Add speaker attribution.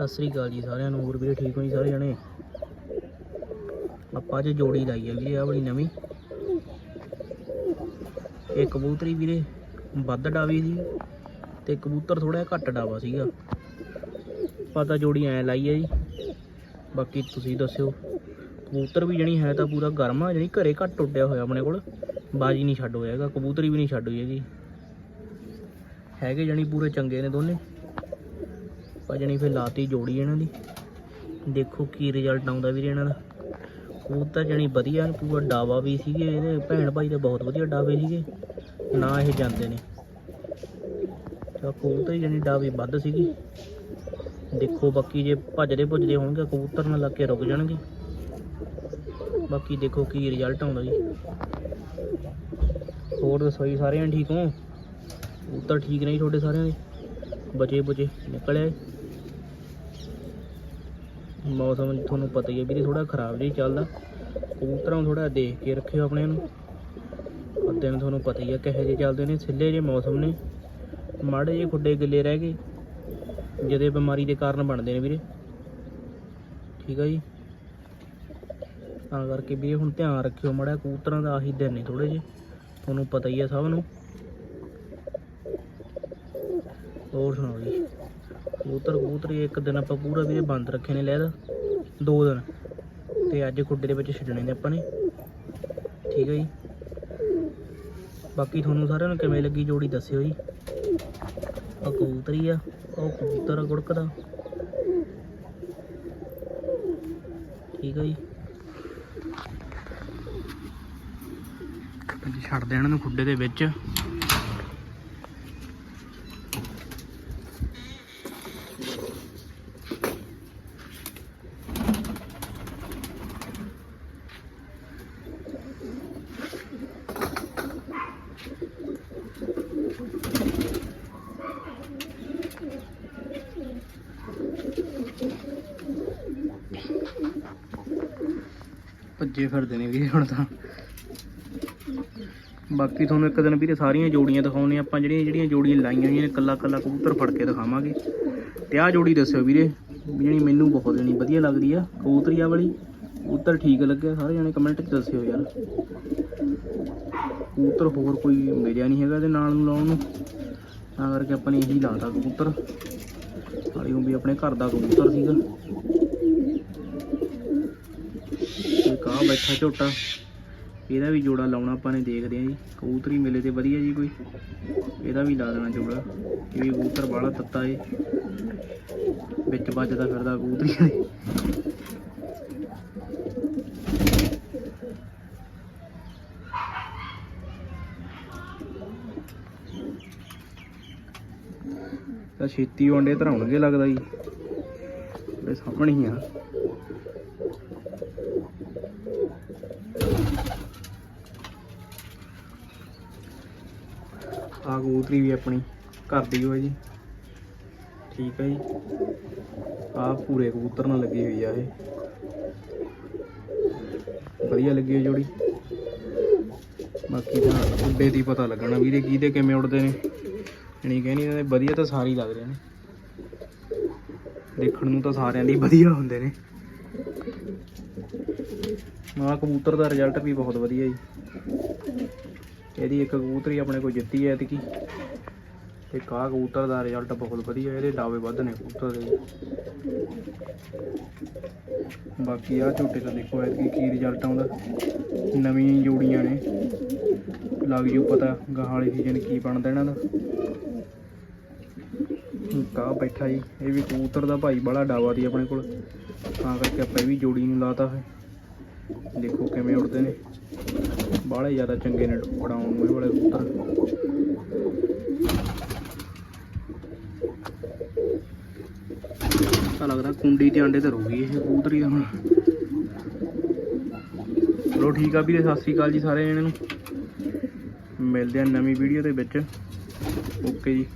Speaker 1: ਸਤਿ ਸ੍ਰੀ ਅਕਾਲ ਜੀ ਸਾਰਿਆਂ ਨੂੰ, ਹੋਰ ਵੀਰੇ ਠੀਕ ਹੋ ਜੀ ਸਾਰੇ ਜਣੇ? ਆਪਾਂ ਅੱਜ ਜੋੜੀ ਲਾਈ ਹੈ ਵੀਰੇ ਆ ਬੜੀ ਨਵੀਂ। ਇਹ ਕਬੂਤਰੀ ਵੀਰੇ, ਵੱਧ ਡਾਵੀ ਸੀ ਤੇ ਕਬੂਤਰ ਥੋੜਾ ਘੱਟ ਡਾਵਾ ਸੀਗਾ। ਪਤਾ ਜੋੜੀ ਐ ਲਾਈ ਹੈ ਜੀ। ਬਾਕੀ ਤੁਸੀਂ ਦੱਸਿਓ, ਕਬੂਤਰ ਵੀ ਜਣੀ ਹੈ ਤਾਂ ਪੂਰਾ ਗਰਮ ਆ, ਜਣੀ ਘਰੇ ਘੱਟ ਉੱਡਿਆ ਹੋਇਆ ਆਪਣੇ ਕੋਲ। ਬਾਜੀ ਨਹੀਂ ਛੱਡ ਹੋਇਆ ਹੈਗਾ, ਕਬੂਤਰੀ ਵੀ ਨਹੀਂ ਛੱਡ ਹੋਈ ਹੈਗੀ। ਹੈਗੇ ਜਣੀ ਪੂਰੇ ਚੰਗੇ ਨੇ ਦੋਨੇ। ਆਪਾਂ ਜਣੀ ਫਿਰ ਲਾਤੀ ਜੋੜੀ ਇਹਨਾਂ ਦੀ। ਦੇਖੋ ਕੀ ਰਿਜ਼ਲਟ ਆਉਂਦਾ ਵੀਰੇ ਇਹਨਾਂ ਦਾ। ਕਬੂਤਰ ਜਣੀ ਵਧੀਆ, ਪੂਰਾ ਡਾਵਾ ਵੀ ਸੀਗੇ, ਇਹਦੇ ਭੈਣ ਭਾਈ ਦੇ ਬਹੁਤ ਵਧੀਆ ਡਾਵੇ ਸੀਗੇ। ਨਾ ਇਹ ਜਾਂਦੇ ਨੇ। ਤਾਂ ਕਬੂਤਰ ਜਣੀ ਡਾਵੇ ਵੱਧ ਸੀਗੀ। ਦੇਖੋ ਬਾਕੀ ਜੇ ਭੱਜਦੇ ਭੁੱਜਦੇ ਹੋਣਗੇ, ਕਬੂਤਰ ਨਾਲ ਲੱਗ ਕੇ ਰੁਕ ਜਾਣਗੇ। ਬਾਕੀ ਦੇਖੋ ਕੀ ਰਿਜ਼ਲਟ ਆਉਂਦਾ ਜੀ। ਹੋਰ ਦੱਸੋ ਜੀ, ਸਾਰਿਆਂ ਠੀਕ ਹੋ? ਕਬੂਤਰ ਠੀਕ ਨਹੀਂ ਤੁਹਾਡੇ ਸਾਰਿਆਂ ਦੇ? ਬਚੇ ਬਚੇ, ਨਿਕਲੇ ਮੌਸਮ ਤੁਹਾਨੂੰ ਪਤਾ ਹੀ ਹੈ ਵੀਰੇ ਥੋੜਾ ਖਰਾਬ ਜਿਹਾ ਚੱਲਦਾ। ਕਬੂਤਰਾਂ ਨੂੰ ਥੋੜਾ ਦੇਖ ਕੇ ਰੱਖਿਓ ਆਪਣੇ ਨੂੰ। ਅੱਧੇ ਤੁਹਾਨੂੰ ਪਤਾ ਹੀ ਹੈ ਕਿਹੋ ਜਿਹੇ ਚੱਲਦੇ ਨੇ, ਸਿੱਲੇ ਜੇ ਮੌਸਮ ਨੇ। ਮਾੜੇ ਜਿਹੇ ਖੁੱਡੇ ਗਿੱਲੇ ਰਹਿ ਗਏ। ਜਿਹਦੇ ਬਿਮਾਰੀ ਦੇ ਕਾਰਨ ਬਣਦੇ ਨੇ ਵੀਰੇ। ਠੀਕ ਆ ਜੀ। ਤਾਂ ਕਰਕੇ ਵੀਰੇ ਹੁਣ ਧਿਆਨ ਰੱਖਿਓ ਮੜਾ ਕਬੂਤਰਾਂ ਦਾ ਆਹੀ ਦਿਨ ਨੇ ਥੋੜੇ ਜਿਹੇ। ਤੁਹਾਨੂੰ ਪਤਾ ਹੀ ਹੈ ਸਭ ਨੂੰ। ਹੋਰ ਸੁਣਾਓ ਜੀ। ਕਬੂਤਰ ਕਬੂਤਰ ਇੱਕ ਦਿਨ ਆਪਾਂ ਪੂਰਾ ਵੀਰੇ ਬੰਦ ਰੱਖੇ ਨੇ ਲੈਦਾ ਦੋ ਦਿਨ। ਤੇ ਅੱਜ ਖੁੱਡੇ ਦੇ ਵਿੱਚ ਛੱਡਣੇ ਨੇ ਆਪਾਂ ਨੇ। ਠੀਕ ਹੈ ਜੀ। ਬਾਕੀ ਤੁਹਾਨੂੰ ਸਾਰਿਆਂ ਨੂੰ ਕਿਵੇਂ ਲੱਗੀ ਜੋੜੀ ਦੱਸਿਓ ਜੀ। ਆ ਕਬੂਤਰੀ ਆ। ਉਹ ਕਬੂਤਰ ਆ ਗੁੜਕਦਾ ਠੀਕ ਹੈ ਜੀ। ਅੱਜ ਛੱਡਦੇ ਇਹਨਾਂ ਨੂੰ ਖੁੱਡੇ ਦੇ ਵਿੱਚ। ਭੱਜੇ ਫਿਰਦੇ ਨੇ ਵੀਰੇ ਹੁਣ ਤਾਂ। ਬਾਕੀ ਤੁਹਾਨੂੰ ਇੱਕ ਦਿਨ ਵੀਰੇ ਸਾਰੀਆਂ ਜੋੜੀਆਂ ਦਿਖਾਉਣੇ ਆਪਾਂ ਜਿਹੜੀਆਂ ਜਿਹੜੀਆਂ ਜੋੜੀਆਂ ਲਾਈਆਂ ਹੋਈਆਂ ਨੇ ਕੱਲਾ ਕੱਲਾ ਕਬੂਤਰ ਫੜ ਕੇ ਦਿਖਾਵਾਂਗੇ। ਤੇ ਆਹ ਜੋੜੀ ਦੱਸਿਓ ਵੀਰੇ, ਵੀ ਜਿਹੜੀ ਮੈਨੂੰ ਬਹੁਤ ਜਣੀ ਵਧੀਆ ਲੱਗਦੀ ਆ, ਕਬੂਤਰੀਆ ਵਾਲੀ। ਕਬੂਤਰ ਠੀਕ ਲੱਗਿਆ, ਸਾਰੇ ਜਣੇ ਕਮੈਂਟ 'ਚ ਦੱਸਿਓ ਯਾਰ। ਕਬੂਤਰ ਹੋਰ ਕੋਈ ਮਿਲਿਆ ਨਹੀਂ ਹੈਗਾ ਇਹਦੇ ਨਾਲ ਨੂੰ ਲਾਉਣ ਨੂੰ। ਤਾਂ ਕਰਕੇ ਆਪਾਂ ਨੇ ਇਹੀ ਲਾਤਾ ਕਬੂਤਰ। ਨਾਲੇ ਉਹ ਵੀ ਆਪਣੇ ਘਰ ਦਾ ਕਬੂਤਰ ਸੀਗਾ। ਤੇ ਕਾਹ ਬੈਠਾ ਝੋਟਾ। ਇਹਦਾ ਵੀ ਜੋੜਾ ਲਾਉਣਾ ਆਪਾਂ ਨੇ, ਦੇਖਦੇ ਆਂ ਜੀ। ਕਬੂਤਰੀ ਮਿਲੇ ਤੇ ਵਧੀਆ ਜੀ ਕੋਈ। ਇਹਦਾ ਵੀ ਲਾ ਦੇਣਾ ਜੋੜਾ। ਇਹ ਵੀ ਕਬੂਤਰ ਬਾਹਲਾ ਤੱਤਾ ਏ। ਵਿੱਚ ਵੱਜਦਾ ਫਿਰਦਾ ਕਬੂਤਰੀਆਂ ਦੇ। ਤਾਂ ਛੇਤੀ ਆਂਡੇ ਅੰਡੇ ਧਰਾਉਣਗੇ ਲੱਗਦਾ ਜੀ। ਇਹ ਸਾਹਮਣੇ ਹੀ ਆ। ਆ ਕਬੂਤਰੀ ਵੀ ਆਪਣੀ ਘਰ ਦੀ ਹੋਈ ਜੀ। ਠੀਕ ਹੈ ਜੀ। ਆ ਪੂਰੇ ਕਬੂਤਰ ਨਾਲ ਲੱਗੀ ਹੋਈ ਆ ਇਹ। ਵਧੀਆ ਲੱਗੀ ਹੋਈ ਜੋੜੀ। ਬਾਕੀ ਤਾਂ ਉੱਡੇ ਦੀ ਪਤਾ ਲੱਗਣਾ ਵੀਰੇ ਕਿਹਦੇ ਕਿਵੇਂ ਉੱਡਦੇ ਨੇ। ਜਣੀ ਕਹਿੰਦੀ ਇਹਨਾਂ ਦੇ ਵਧੀਆ ਤਾਂ ਸਾਰੇ ਹੀ ਲੱਗ ਰਹੇ ਨੇ। ਦੇਖਣ ਨੂੰ ਤਾਂ ਸਾਰਿਆਂ ਦੇ ਵਧੀਆ ਹੁੰਦੇ ਨੇ। ਆਹ ਕਬੂਤਰ ਦਾ ਰਿਜ਼ਲਟ ਵੀ ਬਹੁਤ ਵਧੀਆ ਜੀ। ਇਹਦੀ ਇੱਕ ਕਬੂਤਰੀ ਆਪਣੇ ਕੋਲ ਜਿੱਤੀ ਹੈ ਇਤਕੀ ਤੇ ਕਾ ਕਬੂਤਰ ਦਾ ਰਿਜ਼ਲਟ ਬਹੁਤ ਵਧੀਆ, ਇਹਦੇ ਡਾਵੇ ਵੱਧ ਨੇ ਕਬੂਤਰ ਦੇ। ਬਾਕੀ ਆ ਝੋਟੇ ਤਾਂ ਦੇਖੋ ਐਤਕੀ ਕੀ ਰਿਜ਼ਲਟ ਆਉਂਦਾ। ਨਵੀਂ ਜੋੜੀਆਂ ਨੇ। ਲੱਗ ਜੂ ਪਤਾ ਗਾਹ ਵਾਲੀ ਸੀਜ਼ਨ ਕੀ ਬਣਦਾ ਇਹਨਾਂ ਦਾ। ਕਾ ਬੈਠਾ ਜੀ, ਇਹ ਵੀ ਕਬੂਤਰ ਦਾ ਭਾਈ ਬੜਾ ਡਾਵਾ ਦੀ ਆਪਣੇ ਕੋਲ। ਤਾਂ ਕਰਕੇ ਆਪਾਂ ਇਹ ਵੀ ਜੋੜੀ ਨੂੰ ਲਾਤਾ ਹੈ। ਦੇਖੋ ਕਿਵੇਂ ਉੱਡਦੇ ਨੇ। ਬਾਹਲੇ ਜ਼ਿਆਦਾ ਚੰਗੇ ਨੇ ਉਡਾਉਣ ਨੂੰ, ਇਹ ਵਾਲੇ ਉੱਤਰ ਤਾਂ ਲੱਗਦਾ ਕੁੰਡੀ ਤੇ ਆਂਡੇ ਤੇ ਰੋਗੀ ਇਹ ਕਬੂਤਰੀ ਹੁਣ। ਚਲੋ ਠੀਕ ਆ ਵੀਰੇ, ਸਤਿ ਸ੍ਰੀ ਅਕਾਲ ਜੀ ਸਾਰੇ ਜਣੇ ਨੂੰ। ਮਿਲਦੇ ਆ ਨਵੀਂ ਵੀਡੀਓ ਦੇ ਵਿੱਚ। ਓਕੇ ਜੀ।